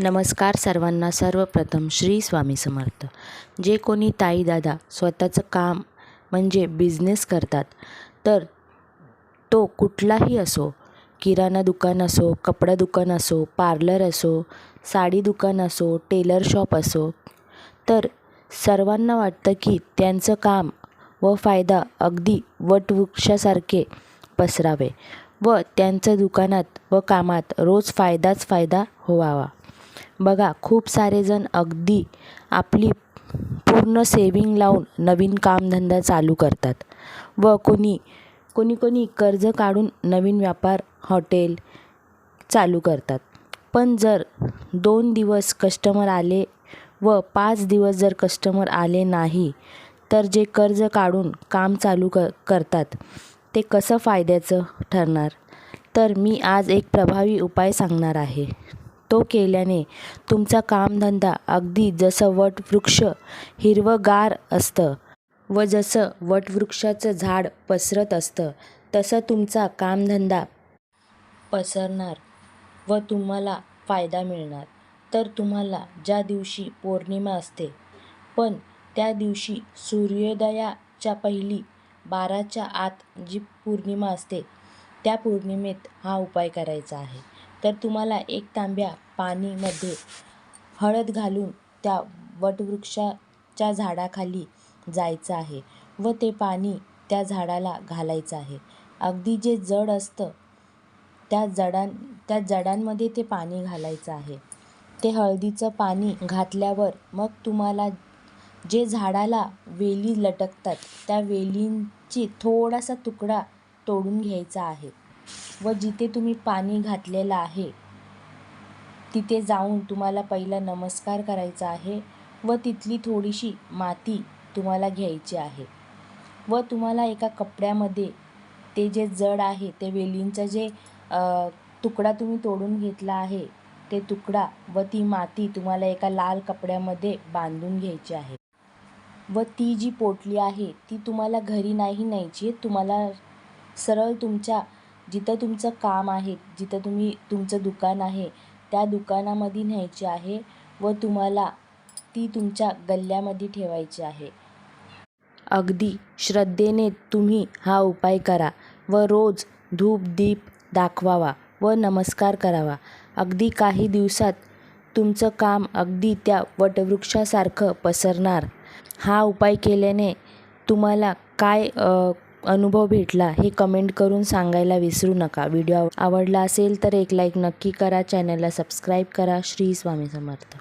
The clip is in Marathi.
नमस्कार सर्वांना. सर्वप्रथम श्री स्वामी समर्थ. जे कोणी ताई दादा स्वतःचं काम म्हणजे बिझनेस करतात तर तो कुठलाही असो किराणा दुकान असो कपडा दुकान असो पार्लर असो साडी दुकान असो टेलर शॉप असो तर सर्वांना वाटतं की त्यांचं काम व फायदा अगदी वटवृक्षासारखे पसरावे व त्यांचं दुकानात व कामात रोज फायदाच फायदा व्हावा. बघा खूप सारे जण अगदी आपली पूर्ण सेविंग लावून नवीन कामधंदा चालू करतात. व कोणी कोणी कोणी कर्ज काढून नवीन व्यापार हॉटेल चालू करतात. पण जर दोन दिवस कस्टमर आले व पाच दिवस जर कस्टमर आले नाही तर जे कर्ज काढून काम चालू क करतात ते कसं फायद्याचं ठरणार? तर मी आज एक प्रभावी उपाय सांगणार आहे. तो केल्याने तुमचा कामधंदा अगदी जसं वटवृक्ष हिरवंगार असतं व जसं वटवृक्षाचं झाड पसरत असतं तसं तुमचा कामधंदा पसरणार व तुम्हाला फायदा मिळणार. तर तुम्हाला ज्या दिवशी पौर्णिमा असते पण त्या दिवशी सूर्योदयाच्या पहिली बाराच्या आत जी पौर्णिमा असते त्या पौर्णिमेत हा उपाय करायचा आहे. तर तुम्हाला एक तांब्या पाणीमध्ये हळद घालून त्या वटवृक्षाच्या झाडाखाली जायचं आहे व ते पाणी त्या झाडाला घालायचं आहे. अगदी जे जड असतं त्या जडां त्या जडांमध्ये ते पाणी घालायचं आहे. ते हळदीचं पाणी घातल्यावर मग तुम्हाला जे झाडाला वेली लटकतात त्या वेलींची थोडासा तुकडा तोडून घ्यायचा आहे. व जिथे तुम्ही पाणी घातलेलं आहे तिथे जाऊन तुम्हाला पहिला नमस्कार करायचा आहे व तिथली थोडीशी माती तुम्हाला घ्यायची आहे. व तुम्हाला एका कपड्यामध्ये ते जे जड आहे ते वेलींचं जे तुकडा तुम्ही तोडून घेतला आहे ते तुकडा व ती माती तुम्हाला एका लाल कपड्यामध्ये बांधून घ्यायची आहे. व ती जी पोटली आहे ती तुम्हाला घरी नाही न्यायची तुम्हाला सरळ तुमच्या जिथं तुमचं काम आहे जिथं तुम्ही तुमचं दुकान आहे त्या दुकानामध्ये न्यायची आहे व तुम्हाला ती तुमच्या गल्ल्यामध्ये ठेवायची आहे. अगदी श्रद्धेने तुम्ही हा उपाय करा व रोज धूप दीप दाखवावा व नमस्कार करावा. अगदी काही दिवसात तुमचं काम अगदी त्या वटवृक्षासारखं पसरणार. हा उपाय केल्याने तुम्हाला काय अनुभव भेटला हे कमेंट करून सांगायला विसरू नका. व्हिडिओ आवडला असेल तर एक लाईक नक्की करा. चॅनलला सबस्क्राईब करा. श्री स्वामी समर्थ.